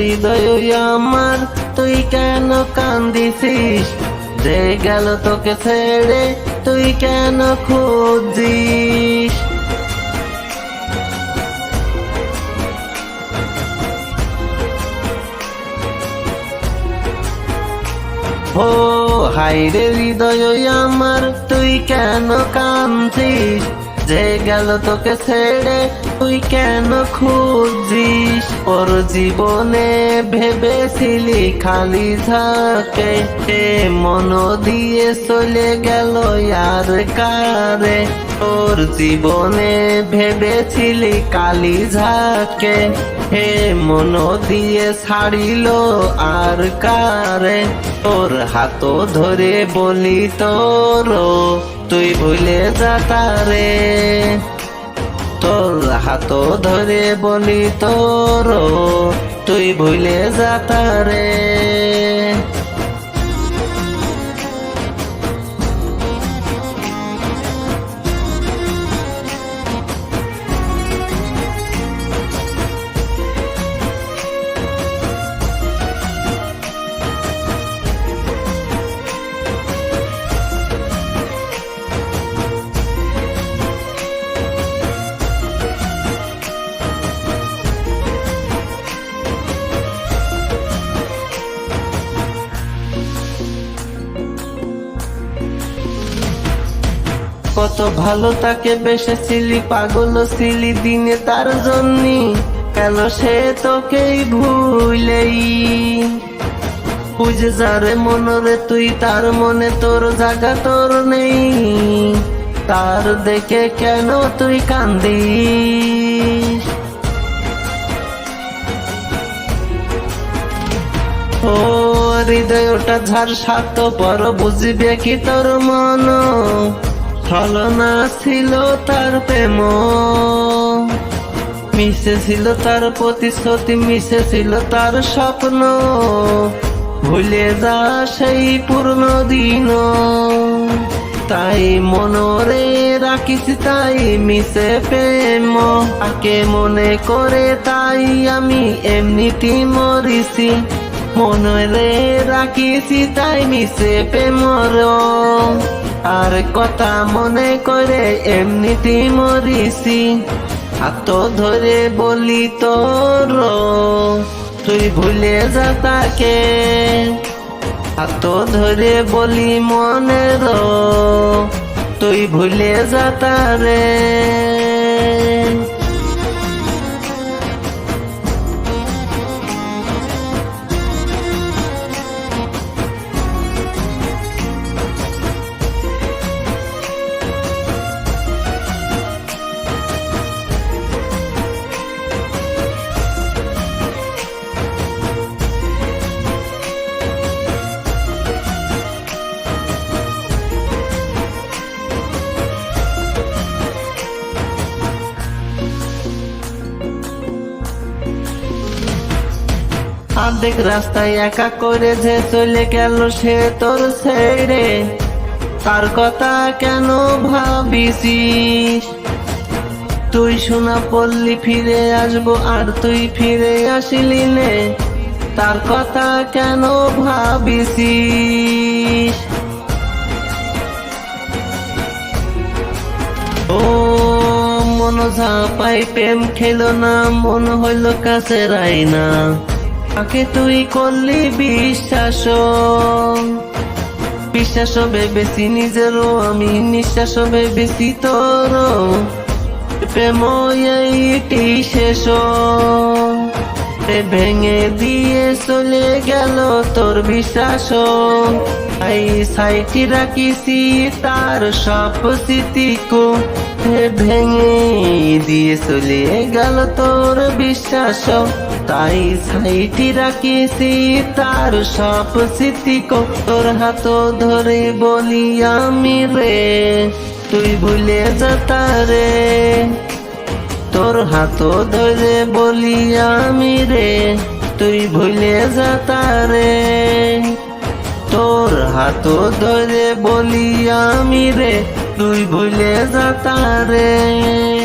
হৃদয় আমার তুই কেন কান্দিছিস? যে গেল তোকে ছেড়ে, তুই কেন খুঁজিস ও হাইরে হৃদয় আমার, তুই কেন কাঁদছিস? যে গেল তোকে ছেড়ে তুই কেন খুঁজিস? ওর জীবনে ভেবেছিলি খালি থাকে। মন দিয়ে চলে গেল আর কারে? তোর জীবনে ভেবেছিলি কালি ঝাকে। হে মন দিয়ে ছাড়িল আর কারে? তোর হাত ধরে বলি তোর, তুই ভুলে যাতারে তোর। হাত ধরে বলি তোর তুই ভুলে যাতারে কত ভালো তাকে বেসেছিলি, পাগল ছিলি দিনে তার জন্য। কেন সে তোকেই ভুলেই? বুঝে যারে মনরে, তুই তার মনে তোর জায়গা তোর নেই। তার দেখে কেন তুই কান্দিস? ও হৃদয়টা ঝাড় সাত পর বুঝবে কি তোর মন? ছলনা ছিল তার প্রেম। মিশে ছিল তার প্রতিশ্রুতি মিশে ছিল তার স্বপ্ন। ভুলে যা সেই পূর্ণ দিন। তাই মনরে রাখিস, তাই মিশে প্রেম। তাকে মনে করে তাই আমি এমনিটি মরিছি। মনরে রাখিছি তাই মিশে প্রেমর আর কথা মনে করে এমনিতে মরিসি হাত ধরে বলি তোর, তুই ভুলে যা তাকে। হাত ধরে বলি মনের, তুই ভুলে যা তারে। অর্ধেক রাস্তায় একা করে যে চলে গেল সে তোর ছেড়ে। তার কথা কেন ভাবিছিস? তুই শোনা পল্লী ফিরে আসব আর তুই ফিরে আসিলি নে। তার কথা কেন ভাবিছিস? ও মন ঝাপাই প্রেম খেলো না, মন হইল কাছে রাইনা তাকে তুই করলি বিশ্বাস বিশ্বাস বেশি নিজেরও আমি নিঃশ্বাস বেশি তোর প্রেম শেষ এ ভেঙে দিয়ে চলে গেল তোর বিশ্বাস এই সাইটি রাখিছি তার সব স্মৃতিকো ভেঙে দিয়ে চলে গেল তোর বিশ্বাস তাই সাইটি রাখিছি তার সব স্মৃতিকো তোর হাত ধরে বলি আমি রে, তুই ভুলে যা রে। তোর হাত ধরে বলি আমি রে, তুই ভুলে যা রে তোর হাত ধরে বলি আমি রে, তুই ভুলে যা রে